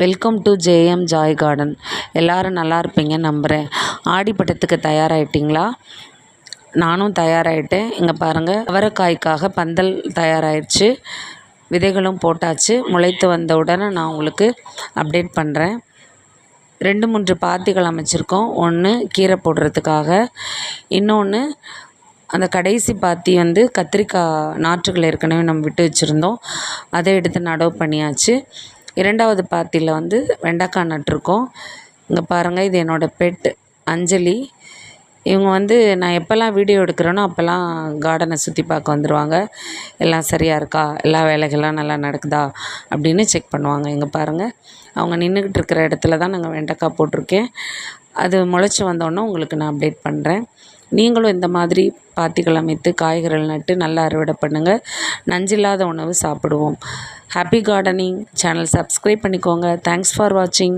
Welcome to JM joy garden எல்லோரும் நல்லா இருப்பீங்கன்னு நம்புகிறேன் ஆடிப்பட்டத்துக்கு தயாராகிட்டிங்களா நானும் தயாராகிட்டேன் இங்கே பாருங்கள் அவரைக்காய்க்காக பந்தல் தயாராகிடுச்சு விதைகளும் போட்டாச்சு. முளைத்து வந்த உடனே நான் உங்களுக்கு அப்டேட் பண்ணுறேன் ரெண்டு மூன்று பாத்திகள் அமைச்சிருக்கோம். ஒன்று கீரை போடுறதுக்காக. இன்னொன்று அந்த கடைசி பாத்தி வந்து கத்திரிக்காய் நாற்றுகள் ஏற்கனவே நம்ம விட்டு வச்சுருந்தோம். அதை எடுத்து நடவு பண்ணியாச்சு. இரண்டாவது பாத்தியில் வந்து வெண்டைக்காய் நட்டிருக்கோம் இங்கே பாருங்கள் இது என்னோடய பெட் அஞ்சலி. இவங்க வந்து நான் எப்போல்லாம் வீடியோ எடுக்கிறேனோ அப்போல்லாம் கார்டனை சுற்றி பார்க்க வந்துடுவாங்க எல்லாம் சரியாக இருக்கா? எல்லா வேலைகள்லாம் நல்லா நடக்குதா? அப்படின்னு செக் பண்ணுவாங்க. இங்கே பாருங்கள் அவங்க நின்றுக்கிட்டு இருக்கிற இடத்துல தான் நாங்கள் வெண்டைக்காய் போட்டிருக்கேன். அது முளைச்சி வந்தோடனே உங்களுக்கு நான் அப்டேட் பண்ணுறேன் நீங்களும் இந்த மாதிரி பாத்திகள் அமைத்து காய்கறிகள் நட்டு நல்லா அறுவடை பண்ணுங்கள் நஞ்சில்லாத உணவு சாப்பிடுவோம். ஹாப்பி கார்டனிங் சேனல் சப்ஸ்கிரைப் பண்ணிக்கோங்க. தேங்க்ஸ் ஃபார் வாட்சிங்